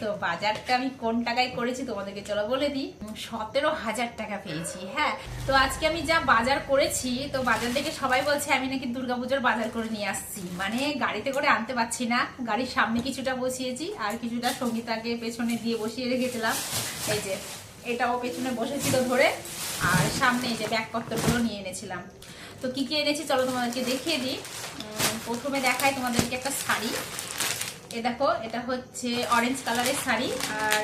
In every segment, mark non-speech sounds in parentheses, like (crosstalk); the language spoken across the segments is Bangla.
তো বাজারটা আমি কোন টাকায় করেছি তোমাদেরকে চলো বলে দিই। সতেরো হাজার টাকা পেয়েছি হ্যাঁ। তো আজকে আমি যা বাজার করেছি, তো বাজার থেকে সবাই বলছে আমি নাকি দুর্গাপুজোর বাজার করে নিয়ে আসছি। মানে গাড়িতে করে আনতে পারছি না, গাড়ির সামনে কিছুটা বসিয়েছি আর কিছুটা সঙ্গীতাকে পেছনে দিয়ে বসিয়ে রেখেছিলাম। এই যে, এটাও পেছনে বসেছিল ধরে আর সামনে এই যে ব্যাগপত্রগুলো নিয়ে এনেছিলাম। তো কি কি এনেছি চলো তোমাদেরকে দেখিয়ে দিই। প্রথমে দেখাই তোমাদেরকে একটা শাড়ি। এ দেখো, এটা হচ্ছে অরেঞ্জ কালারের শাড়ি, আর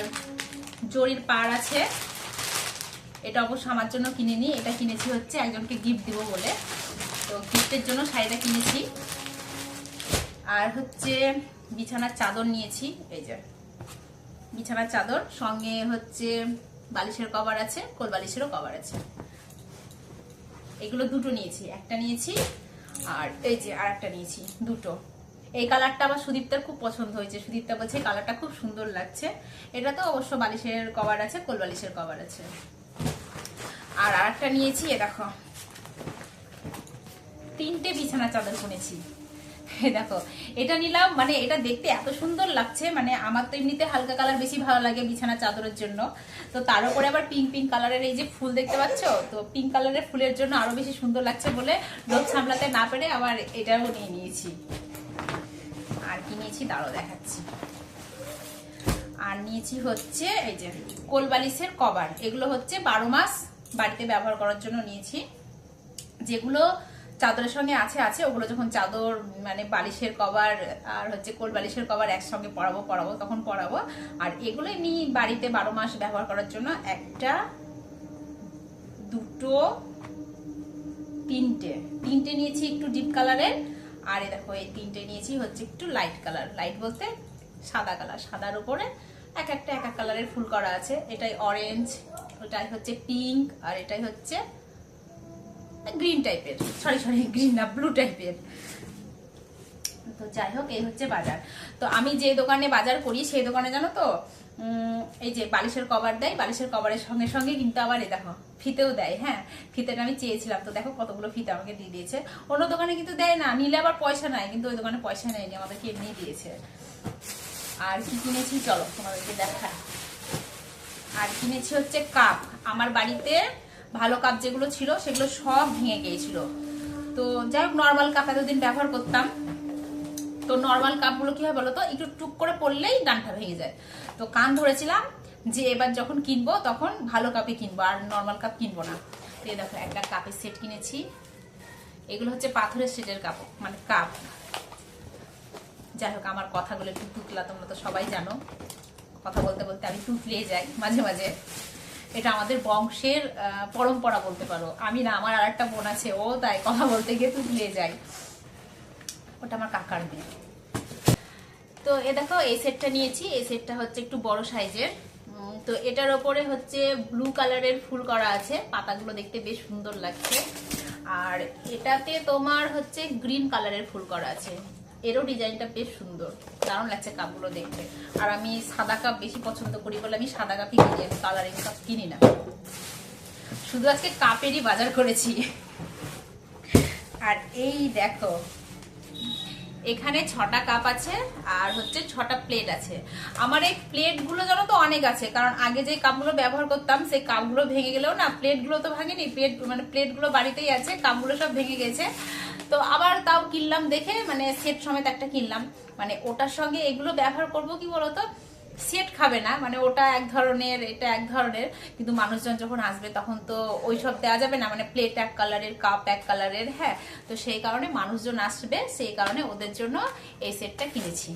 জরির পাড় আছে। এটা অবশ্য আমার জন্য কিনে নি এটা কিনেছি হচ্ছে একজনকে গিফট দিব বলে। তো গিফটের জন্য শাড়িটা কিনেছি। আর হচ্ছে বিছানার চাদর নিয়েছি, এই যে। বিছানার চাদর, সঙ্গে হচ্ছে বালিশের কভার আছে, কোল বালিশেরও কভার আছে। এগুলো দুটো নিয়েছি, একটা নিয়েছি, আর এই যে আর একটা নিয়েছি, দুটো। এই কালারটা আমার সুদীপ্তার খুব পছন্দ হয়েছে। সুদীপ্তা বলছে কালারটা খুব সুন্দর লাগছে। এটা তো অবশ্য বালিশের কভার আছে, কোল বালিশের কভার আছে। আর আরেকটা নিয়েছি, এ দেখো। তিনটে বিছানা চাদর কিনেছি দেখো, এটা নিলাম মানে এটা দেখতে এত সুন্দর লাগছে মানে আমার তো এমনিতে হালকা কালার বেশি ভালো লাগে বিছানা চাদরের জন্য। তো তার উপরে আবার পিঙ্ক পিঙ্ক কালারের এই যে ফুল দেখতে পাচ্ছ? তো পিঙ্ক কালারের ফুলের জন্য আরও বেশি সুন্দর লাগছে বলে লোক সামলাতে না পেরে আবার এটাও নিয়ে নিয়েছি। আর কি নিয়েছি? দাঁড়ো দেখাচ্ছি। আর নিয়েছি হচ্ছে এই যে কোলবালিশের কভার। এগুলো হচ্ছে বারো মাস বাড়িতে ব্যবহার করার জন্য নিয়েছি। যেগুলো চাদরের সঙ্গে আছে আছে, ওগুলো যখন চাদর মানে বালিশের কভার আর হচ্ছে কোল বালিশের কভার একসঙ্গে পরাবো পরাবো, তখন পরাবো। আর এগুলো এমনি বাড়িতে বারো মাস ব্যবহার করার জন্য একটা, দুটো, তিনটে। তিনটে নিয়েছি একটু ডিপ কালারের। আর এ দেখো, এই তিনটে নিয়েছি হচ্ছে একটু লাইট কালার লাইট বলতে সাদা কালার সাদার উপরে এক একটা এক এক কালারের ফুল করা আছে। এটাই অরেঞ্জ ওটাই হচ্ছে পিঙ্ক আর এটাই হচ্ছে গ্রিন টাইপের সরি সরি গ্রিন না ব্লু টাইপের তো যাই হোক, এই হচ্ছে বাজার। তো আমি যে দোকানে বাজার করি, সেই দোকানে জানো তো এই যে বালিশের কভার দেয়, বালিশের কভারের সঙ্গে সঙ্গে কিন্তু আবার এই দেখো, ফিতেও দেয় হ্যাঁ? ফিতেটা আমি চেয়েছিলাম, তো দেখো কতগুলো ফিতে আমাকে দিয়ে দিয়েছে। অন্য দোকানে কিন্তু দেয় না, নিলে আবার পয়সা নেয় কিন্তু ওই দোকানে পয়সা নেয়নি, আমাদেরকে এমনি দিয়েছে। আর কি কিনেছি? চলো, তোমাদেরকে দেখায় আর কিনেছি হচ্ছে কাপ। আমার বাড়িতে ভালো কাপ যেগুলো ছিল, সেগুলো সব ভেঙে গিয়েছিল। তো যাই হোক নর্মাল কাপ এতদিন ব্যবহার করতাম। তো নর্মাল কাপগুলো কি হয় বলো তো? একটু টুক করে পড়লেই ডানটা ভেঙে যায়। তো কান ধরেছিলাম যে এবার যখন কিনবো তখন ভালো কাপই কিনবো, আর নর্মাল কাপ কিনবো না। তো দেখো, একটা কাপের সেট কিনেছি। এগুলো হচ্ছে পাথরের সেটের কাপ মানে কাপ যাই হোক, আমার কথাগুলো একটু তুতলা তোমরা তো সবাই জানো। কথা বলতে বলতে আমি তুতলিয়ে যাই মাঝে মাঝে। এটা আমাদের বংশের পরম্পরা বলতে পারো। আমি না, আমার আর একটা বোন আছে, ও তাই কথা বলতে গিয়ে তুতলিয়ে যায়। ওটা আমার কাকার মেয়ে তো এ দেখো, এই সেটটা নিয়েছি। এই সেটটা হচ্ছে একটু বড় সাইজের। তো এটার ওপরে হচ্ছে ব্লু কালারের ফুল করা আছে। পাতাগুলো দেখতে বেশ সুন্দর লাগছে। আর এটাতে তোমার হচ্ছে গ্রিন কালারের ফুল করা আছে। এরও ডিজাইনটা বেশ সুন্দর। দারুণ লাগছে কাপগুলো দেখতে। আর আমি সাদা কাপ বেশি পছন্দ করি বলে আমি সাদা কাপই কিনি, আমি কালারিং কাপ কিনি না। শুধু আজকে কাপেরই বাজার করেছি। আর এই দেখো এখানে ছটা কাপ আছে আর হচ্ছে ছটা প্লেট আছে। আমার এই প্লেটগুলো জানো তো অনেক আছে, কারণ আগে যে কাপগুলো ব্যবহার করতাম, সেই কাপগুলো ভেঙে গেলেও না প্লেটগুলো তো ভাঙেনি প্লেট মানে প্লেটগুলো বাড়িতেই আছে কাপগুলো সব ভেঙে গেছে। তো আবার তাও কিনলাম দেখে মানে সেট সমেত একটা কিনলাম। মানে ওটার সঙ্গে এগুলো ব্যবহার করব কি বলতো? সেট খাবে না মানে ওটা এক ধরনের, এটা এক ধরনের, কিন্তু মানুষজন যখন আসবে তখন তো ওই সব দেওয়া যাবে না মানে প্লেট এক কালারের কাপ এক কালারের হ্যাঁ তো সেই কারণে মানুষজন আসবে, সেই কারণে ওদের জন্য এই সেটটা কিনেছি।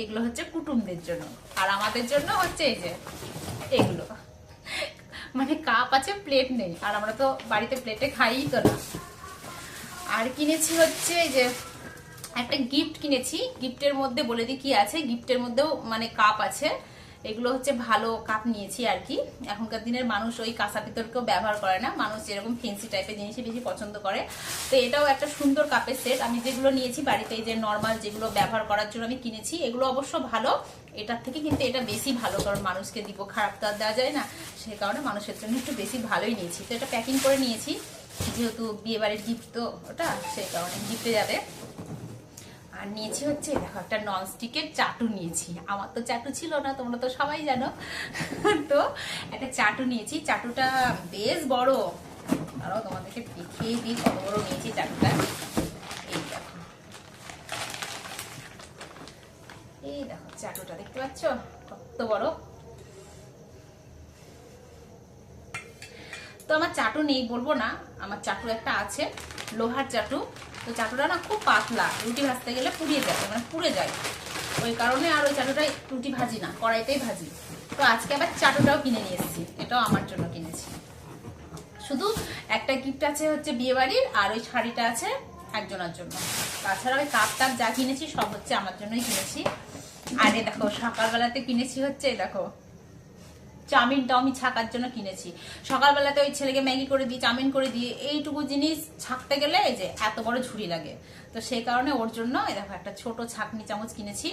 এগুলো হচ্ছে কুটুমদের জন্য। আর আমাদের জন্য হচ্ছে এই যে, এগুলো। মানে কাপ আছে প্লেট নেই, আর আমরা তো বাড়িতে প্লেটে খাইই তো না। আর কিনেছি হচ্ছে এই যে একটা গিফট কিনেছি। গিফটের মধ্যে বলে দিই কি আছে। গিফটের মধ্যেও মানে কাপ আছে। এগুলো হচ্ছে ভালো কাপ নিয়েছি আর কি। এখনকার দিনের মানুষ ওই কাঁসা পিতলকেও ব্যবহার করে না। মানুষ যেরকম ফেন্সি টাইপের জিনিসই বেশি পছন্দ করে। তো এটাও একটা সুন্দর কাপের সেট আমি যেগুলো নিয়েছি বাড়িতে যে নর্মাল যেগুলো ব্যবহার করার জন্য আমি কিনেছি, এগুলো অবশ্য ভালো। এটার থেকে কিন্তু এটা বেশি ভালো, কারণ মানুষকে দিব খারাপ তো আর দেওয়া যায় না। সে কারণে মানুষের জন্য একটু বেশি ভালোই নিয়েছি। তো এটা প্যাকিং করে নিয়েছি। যেহেতু বিয়েবাড়ির গিফট তো ওটা, সেই কারণে গিফটে যাবে। আর আর নিয়েছি হচ্ছে, দেখো, একটা ননস্টিকের চাটু নিয়েছি। আমার তো চাটু ছিল না, তোমরা তো সবাই জানো। (laughs) তো একটা চাটু নিয়েছি। চাটুটা বেশ বড়। আরও তোমাদেরকে দেখিয়ে দিই কত বড় নিয়েছি চাটুটা। এই দেখো। এই দেখো, চাটুটা দেখতে পাচ্ছ? কত বড়। তো আমার চাটু নেই, বলব না। আমার চাটু একটা আছে, লোহার চাটু। তো চাটুটা না খুব পাতলা, রুটি ভাজতে গেলে পুড়িয়ে যায় মানে পুড়ে যায়। ওই কারণে আর ওই চাটুটাই রুটি ভাজি না, কড়াইতেই ভাজি। তো আজকে আবার চাটুটাও কিনে নিয়ে এসেছি, এটাও আমার জন্য কিনেছি। শুধু একটা গিফট আছে হচ্ছে বিয়ে বাড়ির আর ওই শাড়িটা আছে একজনের জন্য। তাছাড়া ওই কাপ টাপ যা কিনেছি সব হচ্ছে আমার জন্যই কিনেছি। আর দেখো, সকালবেলাতে কিনেছি হচ্ছে দেখো চাউমিনটাও আমি ছাকার জন্য কিনেছি। সকালবেলাতে ওই ছেলেকে ম্যাগি করে দিই চাউমিন করে দিই এইটুকু জিনিস ছাকতে গেলে যে এত বড় ঝুড়ি লাগে। তো সেই কারণে ওর জন্য দেখো একটা ছোট ছাকনি চামচ কিনেছি,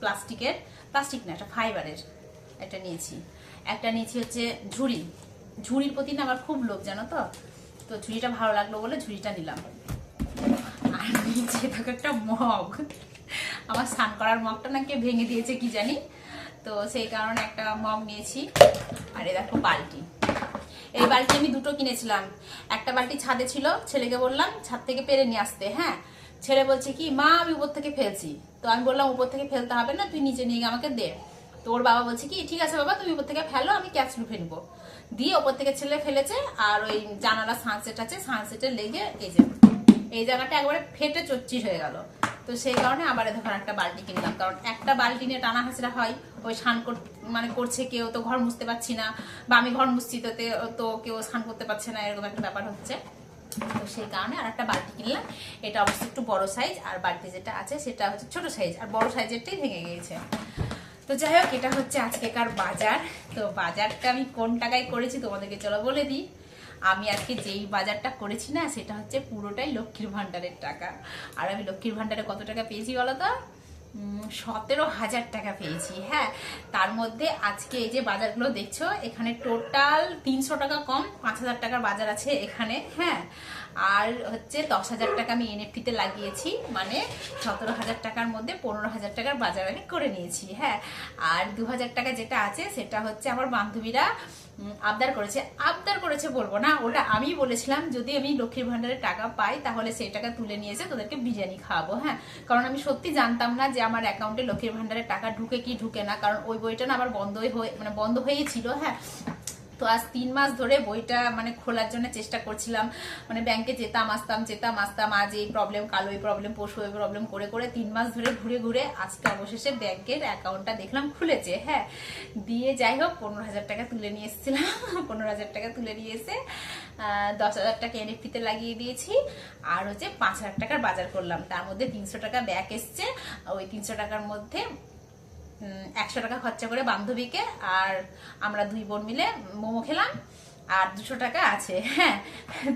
প্লাস্টিকের, প্লাস্টিক না, একটা ফাইবারের একটা নিয়েছি। একটা নিয়েছি হচ্ছে ঝুড়ি। ঝুড়ির প্রতি না আমার খুব লোভ, জানো তো? তো ঝুড়িটা ভালো লাগল বলে ঝুড়িটা নিলাম। আর নিচে দেখো একটা মগ। আমার স্নান করার মগটা নাকি ভেঙে দিয়েছে কি জানি? তো সেই কারণে একটা মগ নিয়েছি। আর এ দেখো বালতি। এই বালতি আমি দুটো কিনেছিলাম। একটা বালতি ছাদে ছিল, ছেলেকে বললাম, ছাদ থেকে পেরে নিয়ে আসতে হ্যাঁ? ছেলে বলছে কি, মা, আমি উপর থেকে ফেলছি। তো আমি বললাম, উপর থেকে ফেলতে হবে না, তুই নিচে নিয়ে আমাকে দে। তো ওর বাবা বলছে কি, ঠিক আছে বাবা, তুমি উপর থেকে ফেলো, আমি ক্যাচ লুফে নিবো। দিয়ে ওপর থেকে ছেলে ফেলেছে, আর ওই জানালা সানসেট আছে সানসেটে লেগে এই যে এই জায়গাটা একবারে ফেটে চচ্চির হয়ে গেল। তো সেই কারণে আবার এ ধরনের একটা বালতি কিনলাম কারণ একটা বালতি নিয়ে টানা হাসরা হয়, ওই স্নান মানে করছে কেউ, তো ঘর মুছতে পারছি না, বা আমি ঘর মুছছি তো তে- তো কেউ স্নান করতে পারছে না, এরকম একটা ব্যাপার হচ্ছে। তো সেই কারণে আর একটা বালতি কিনলাম। এটা অবশ্যই একটু বড় সাইজ আর বালতি যেটা আছে সেটা হচ্ছে ছোট সাইজ আর বড় সাইজেরটাই ভেঙে গিয়েছে। তো যাই হোক, এটা হচ্ছে আজকেকার বাজার। তো বাজারটা আমি কোন টাকায় করেছি তোমাদেরকে চলো বলে দিই। আমি আজকে যেই বাজারটা করেছি না, সেটা হচ্ছে পুরোটাই লক্ষ্মীর ভাণ্ডারের টাকা। আর আমি লক্ষ্মীর ভাণ্ডারে কত টাকা পেয়েছি বলো তো? সতেরো হাজার টাকা পেয়েছি হ্যাঁ। তার মধ্যে আজকে এই যে বাজারগুলো দেখছ, এখানে টোটাল তিনশো টাকা কম, পাঁচ হাজার টাকার বাজার আছে এখানে হ্যাঁ। আর হচ্ছে দশ হাজার টাকা আমি এনএফটিতে লাগিয়েছি মানে সতেরো হাজার টাকার মধ্যে পনেরো হাজার টাকার বাজার আমি করে নিয়েছি হ্যাঁ। আর দু হাজার টাকা যেটা আছে, সেটা হচ্ছে আমার বান্ধবীরা আবদার করেছে। আবদার করেছে বলব না, ওটা আমি বলেছিলাম, যদি আমি লক্ষ্মীর ভান্ডারের টাকা পাই, তাহলে সেই টাকা তুলে নিয়ে এসে তোদেরকে বিরিয়ানি খাওয়াবো হ্যাঁ? কারণ আমি সত্যি জানতাম না যে আমার অ্যাকাউন্টে লক্ষ্মীর ভান্ডারের টাকা ঢুকে কি ঢুকে না, কারণ ওই বইটা না আমার বন্ধই হয়ে মানে বন্ধ হয়েই ছিল হ্যাঁ? তো আজ তিন মাস ধরে বইটা মানে খোলার জন্য চেষ্টা করছিলাম। মানে ব্যাংকে যেতাম, আসতাম যেতাম, আসতাম, আজ এই প্রবলেম কালো এই প্রবলেম পরশু এই প্রবলেম করে করে তিন মাস ধরে ঘুরে ঘুরে আজকে অবশেষে ব্যাংকের অ্যাকাউন্টটা দেখলাম খুলেছে হ্যাঁ। দিয়ে যাই হোক, পনেরো হাজার টাকা তুলে নিয়ে এসেছিলাম, (laughs) পনেরো হাজার টাকা তুলে নিয়ে এসে দশ হাজার টাকা এনএফটিতে লাগিয়ে দিয়েছি, আর হচ্ছে পাঁচ হাজার টাকার বাজার করলাম। তার মধ্যে তিনশো টাকা ব্যাক এসছে, ওই তিনশো টাকার মধ্যে একশো টাকা খরচা করে বান্ধবীকে আর আমরা দুই বোন মিলে মোমো খেলাম, আর দুশো টাকা আছে। হ্যাঁ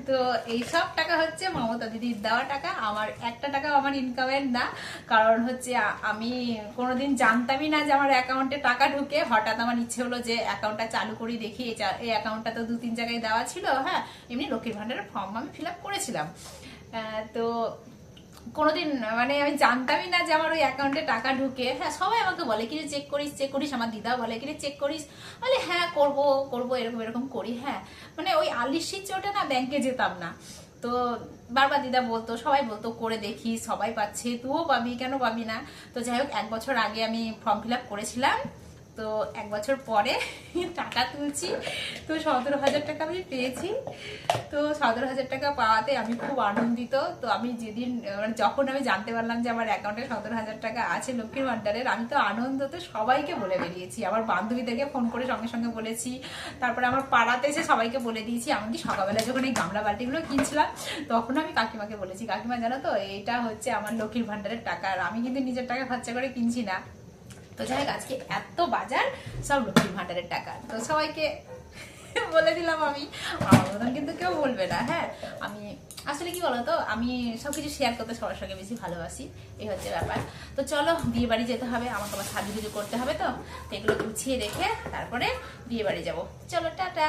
তো এই সব টাকা হচ্ছে মমতা দিদির দেওয়া টাকা। আমার একটা টাকা আমার ইনকামের না, কারণ হচ্ছে আমি কোনোদিন জানতামই না যে আমার অ্যাকাউন্টে টাকা ঢুকে। হঠাৎ আমার ইচ্ছে হলো যে অ্যাকাউন্টটা চালু করি, দেখি এই অ্যাকাউন্টটা তো দু তিন জায়গায় দেওয়া ছিল হ্যাঁ এমনি লক্ষ্মীর ভান্ডারের ফর্ম আমি ফিল করেছিলাম। তো কোনোদিন মানে আমি জানতামই না যে আমার ওই অ্যাকাউন্টে টাকা ঢুকে। হ্যাঁ সবাই আমাকে বলে কি চেক করিস চেক করিস। আমার দিদা বলে কি চেক করিস? বলে হ্যাঁ করব করব, এরকম এরকম করি। হ্যাঁ মানে ওই আলিশির চোটে না ব্যাংকে যেতাম না। তো বারবার দিদা বলতো, সবাই বলতো, করে দেখি, সবাই পাচ্ছে, তুইও পাবি, কেন পাবি না? তো যাই হোক, এক বছর আগে আমি ফর্ম ফিল আপ করেছিলাম। তো এক বছর পরে টাকা তুলছি। তো সতেরো হাজার টাকা আমি পেয়েছি। তো সতেরো হাজার টাকা পাওয়াতে আমি খুব আনন্দিত। তো আমি যেদিন মানে যখন আমি জানতে পারলাম যে আমার অ্যাকাউন্টে সতেরো হাজার টাকা আছে লক্ষ্মীর ভান্ডারের আমি তো আনন্দতে সবাইকে বলে বেরিয়েছি। আমার বান্ধবীদেরকে ফোন করে সঙ্গে সঙ্গে বলেছি। তারপরে আমার পাড়াতে এসে সবাইকে বলে দিয়েছি। এমনকি সকালবেলা যখন এই গামলা বালতিগুলো কিনছিলাম, তখন আমি কাকিমাকে বলেছি, কাকিমা, জানো তো, এইটা হচ্ছে আমার লক্ষ্মীর ভান্ডারের টাকা। আর আমি কিন্তু নিজের টাকা খরচা করে কিনছি না। তো যাই হোক, আজকে এত বাজার, সব লক্ষ্মীর ভান্ডারের টাকা। তো সবাইকে বলে দিলাম আমি আমার কিন্তু কেউ বলবে না হ্যাঁ? আমি, আসলে কি বলতো আমি সবকিছু শেয়ার করতে সবার সঙ্গে বেশি ভালোবাসি, এই হচ্ছে ব্যাপার। তো চলো বিয়ে বাড়ি যেতে হবে, আমাকে আবার সাজুগুজু করতে হবে তো তো এগুলো গুছিয়ে রেখে তারপরে বিয়ে বাড়ি যাব। চলো, টাটা!